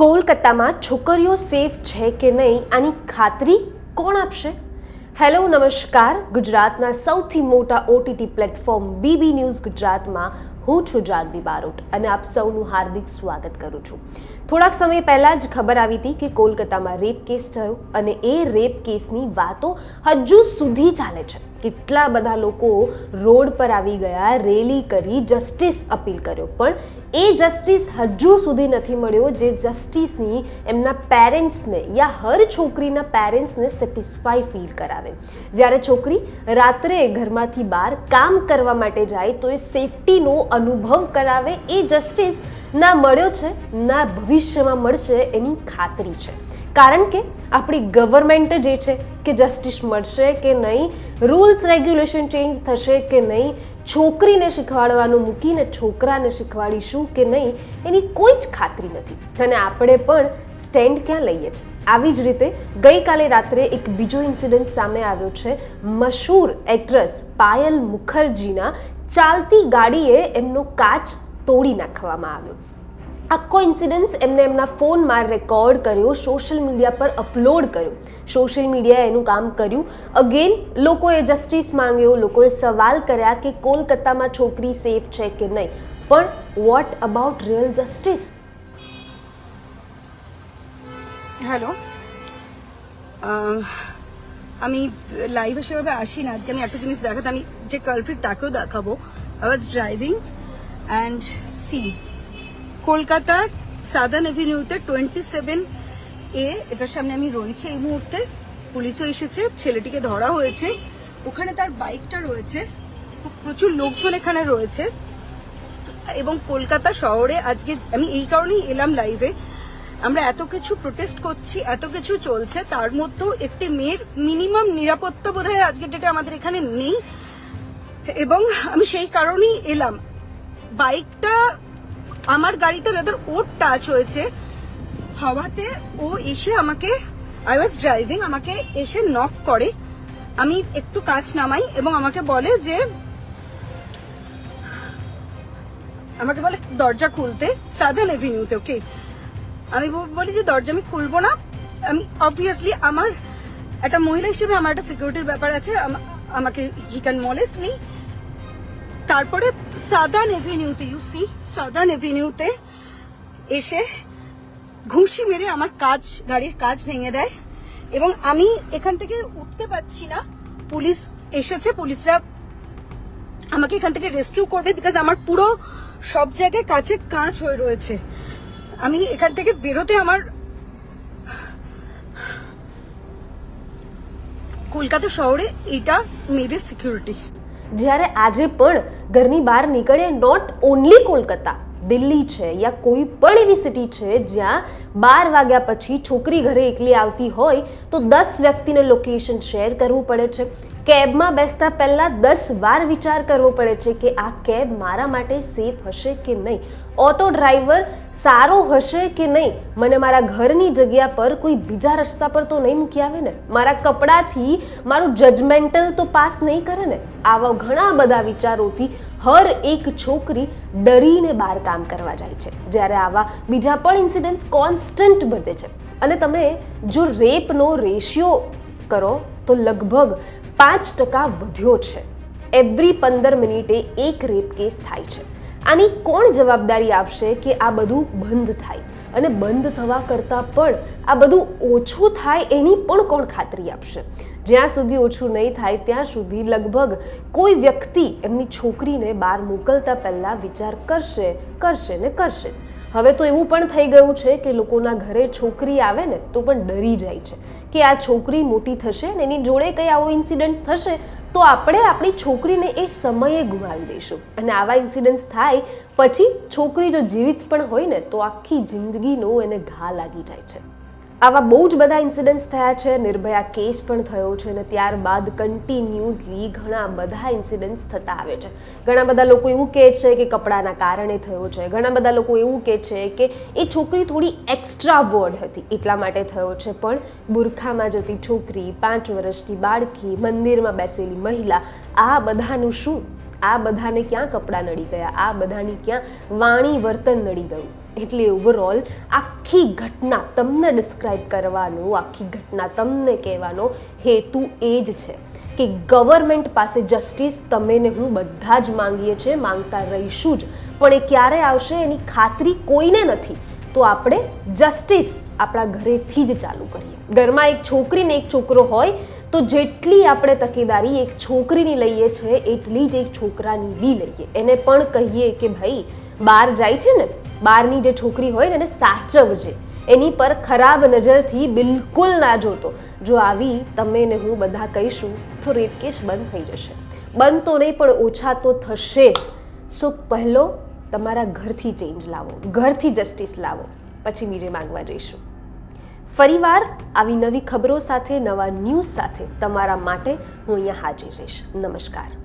કોલકાતામાં છોકરીઓ સેફ છે કે નહીં આની ખાતરી કોણ આપશે? હેલો નમસ્કાર. ગુજરાતના સૌથી મોટા ઓટીટી પ્લેટફોર્મ બીબી ન્યૂઝ ગુજરાતમાં હું છું જાનવી બારોટ અને આપ સૌનું હાર્દિક સ્વાગત કરું છું. થોડાક સમય પહેલાં જ ખબર આવી હતી કે કોલકાતામાં રેપ કેસ થયો અને એ રેપ કેસની વાતો હજુ સુધી ચાલે છે. કેટલા બધા લોકો રોડ પર આવી ગયા, રેલી કરી જસ્ટિસ અપીલ કર્યો. પણ એ જસ્ટિસ હજુ સુધી નથી મળ્યો જે જસ્ટિસની એમના પેરેન્ટ્સને યા હર છોકરીના પેરેન્ટ્સને સેટિસ્ફાઈ ફીલ કરાવે. જ્યારે છોકરી રાત્રે ઘરમાંથી બહાર કામ કરવા માટે જાય તો એ સેફટીનો અનુભવ કરાવે. એ જસ્ટિસ ના મળ્યો છે, ના ભવિષ્યમાં મળશે એની ખાતરી છે. કારણ કે આપણી ગવર્મેન્ટ જે છે કે જસ્ટિસ મળશે કે નહીં રૂલ્સ રેગ્યુલેશન ચેન્જ થશે કે નહીં, છોકરીને શીખવાડવાનું મૂકીને છોકરાને શીખવાડીશું કે નહીં, એની કોઈ જ ખાતરી નથી. અને આપણે પણ સ્ટેન્ડ ક્યાં લઈએ છીએ? આવી જ રીતે ગઈકાલે રાત્રે એક બીજો ઇન્સિડન્ટ સામે આવ્યો છે. મશહૂર એક્ટ્રેસ પાયલ મુખર્જીના ચાલતી ગાડીએ એમનો કાચ તોડી નાખવામાં આવ્યો. આખો ઇન્સિડન્સ એમને એમના ફોનમાં રેકોર્ડ કર્યો સોશિયલ મીડિયા પર અપલોડ કર્યો સોશિયલ મીડિયાએ એનું કામ કર્યું અગેન લોકોએ જસ્ટિસ માંગ્યો લોકોએ સવાલ કર્યા કે કોલકાતામાં છોકરી સેફ છે કે નહીં પણ what about real justice hello ah, আমি লাইভে সেভাবে আসি না আজকে আমি একটা জিনিস দেখাতে আমি যে কালফ্রিট তাকেও দেখাবো I was driving and see কলকাতার সাদার্ন এভিনিউতে টোয়েন্টি সেভেন এ, এটার সামনে আমি রয়েছে এই মুহূর্তে। পুলিশও এসেছে, ছেলেটিকে ধরা হয়েছে। ওখানে তার বাইকটা রয়েছে। প্রচুর লোকজন এখানে রয়েছে। এবং কলকাতা শহরে আজকে আমি এই কারণেই এলাম লাইভে। আমরা এত কিছু প্রোটেস্ট করছি, এত কিছু চলছে, তার মধ্যেও একটি মেয়ের মিনিমাম নিরাপত্তা বোধহয় আজকের ডেটে আমাদের এখানে নেই। এবং আমি সেই কারণেই এলাম। বাইকটা আমার গাড়িতে রাদার ওর টাচ হয়েছে। হওয়াতে ও এসে আমাকে আই ওয়াজ ড্রাইভিং আমাকে এসে নক করে। আমি একটু কাজ নামাই এবং আমাকে বলে যে, আমাকে বলে, দরজা খুলতে সাদার্ন এভিনিউতে ওকে আমি বলি যে, দরজা আমি খুলবো না। আমি অবভিয়াসলি আমার, একটা মহিলা হিসেবে আমার একটা সিকিউরিটির ব্যাপার আছে। আমাকে হি ক্যান মলেস মি তারপরে সাদার্ন এভিনিউতে ইউ সি সাদার্ন এভিনিউতে এসে ঘুষি মেরে আমার কাজ, গাড়ির কাজ ভেঙে দেয় এবং আমি এখান থেকে উঠতে পারছি না। পুলিশ এসেছে, পুলিশরা আমাকে এখান থেকে রেস্কিউ করবে বিকজ আমার পুরো সব জায়গায় কাছে কাঁচ হয়ে রয়েছে। আমি এখান থেকে বেরোতে আমার কলকাতা শহরে এটা মেয়েদের সিকিউরিটি જ્યારે આજે પણ ઘરની બહાર નીકળે નોટ ઓનલી કોલકાતા, દિલ્હી છે યા કોઈ પણ એવી સિટી છે જ્યાં બાર વાગ્યા પછી છોકરી ઘરે એકલી આવતી હોય તો દસ વ્યક્તિને લોકેશન શેર કરવું પડે છે. કેબમાં બેસતા પહેલાં દસ વાર વિચાર કરવો પડે છે કે આ કેબ મારા માટે સેફ હશે કે નહીં. ઓટો ડ્રાઈવર સારો હશે કે નહીં? મને મારા ઘરની જગ્યા પર કોઈ બીજા રસ્તા પર તો નહીં મૂકી આવે ને? મારા કપડાથી મારું જજમેન્ટલ તો પાસ નહીં કરે ને? આવા ઘણા બધા વિચારોથી હર એક છોકરી ડરીને બહાર કામ કરવા જાય છે. જ્યારે આવા બીજા પણ ઇન્સિડન્ટ્સ કોન્સ્ટન્ટ વધે છે. અને તમે જો રેપનો રેશિયો કરો, તો લગભગ પાંચ ટકા વધ્યો છે. એવરી પંદર મિનિટે એક રેપ કેસ થાય છે. આની કોણ જવાબદારી આપશે કે આ બધું બંધ થાય? અને બંધ થવા કરતાં પણ આ બધું ઓછું થાય એની પણ કોણ ખાતરી આપશે? જ્યાં સુધી ઓછું નહીં થાય, ત્યાં સુધી લગભગ કોઈ વ્યક્તિ એમની છોકરીને બહાર મોકલતા પહેલાં વિચાર કરશે કરશે ને કરશે. હવે તો એવું પણ થઈ ગયું છે કે લોકોના ઘરે છોકરી આવે ને, તો પણ ડરી જાય છે કે આ છોકરી મોટી થશે ને એની જોડે કંઈ આવો ઇન્સિડન્ટ થશે? તો આપણે આપણી છોકરીને એ સમયે ગુમાવી દઈશું. અને આવા ઇન્સિડન્ટ્સ થાય, પછી છોકરી જો જીવિત પણ હોય ને, તો આખી જિંદગીનો એને ઘા લાગી જાય છે. આવા બહુ જ બધા ઇન્સિડન્ટ્સ થયા છે. નિર્ભયા કેસ પણ થયો છે અને ત્યારબાદ કન્ટિન્યુઅસલી ઘણા બધા ઇન્સિડન્ટ્સ થતા આવે છે. ઘણા બધા લોકો એવું કહે છે કે કપડાના કારણે થયો છે. ઘણા બધા લોકો એવું કહે છે કે એ છોકરી થોડી એક્સ્ટ્રા વર્ડ હતી. એટલા માટે થયો છે. પણ બુરખામાં જતી છોકરી, પાંચ વર્ષની બાળકી, મંદિરમાં બેસેલી મહિલા, આ બધાનું શું? આ બધાને ક્યાં કપડાં નડી ગયા? આ બધાની ક્યાં વાણી વર્તન નડી ગયું? એટલે ઓવરઓલ આખી ઘટના તમને ડિસ્ક્રાઇબ કરવાનો, આખી ઘટના તમને કહેવાનો હેતુ એ જ છે કે ગવર્મેન્ટ પાસે જસ્ટિસ તમે ને હું બધા જ માંગીએ છીએ, માંગતા રહીશું જ. પણ એ ક્યારે આવશે એની ખાતરી કોઈને નથી. તો આપણે જસ્ટિસ આપણા ઘરેથી જ ચાલુ કરીએ. ઘરમાં એક છોકરીને એક છોકરો હોય, તો જેટલી આપણે તકેદારી એક છોકરીની લઈએ છીએ એટલી જ એક છોકરાની બી લઈએ. એને પણ કહીએ કે ભાઈ, બહાર જાય છે ને બહારની જે છોકરી હોય ને, એને સાચવજે. એની પર ખરાબ નજરથી બિલકુલ ના જોતો. જો આવી તમે ને હું બધા કહીશું, તો રેપ કેસ બંધ થઈ જશે. બંધ તો નહીં, પણ ઓછા તો થશે જ. સો પહેલો તમારા ઘરથી ચેન્જ લાવો. ઘરથી જસ્ટિસ લાવો. પછી બીજે માંગવા જઈશું. ફરીવાર આવી નવી ખબરો સાથે, નવા ન્યૂઝ સાથે તમારા માટે હું અહીંયા હાજર રહીશ. નમસ્કાર.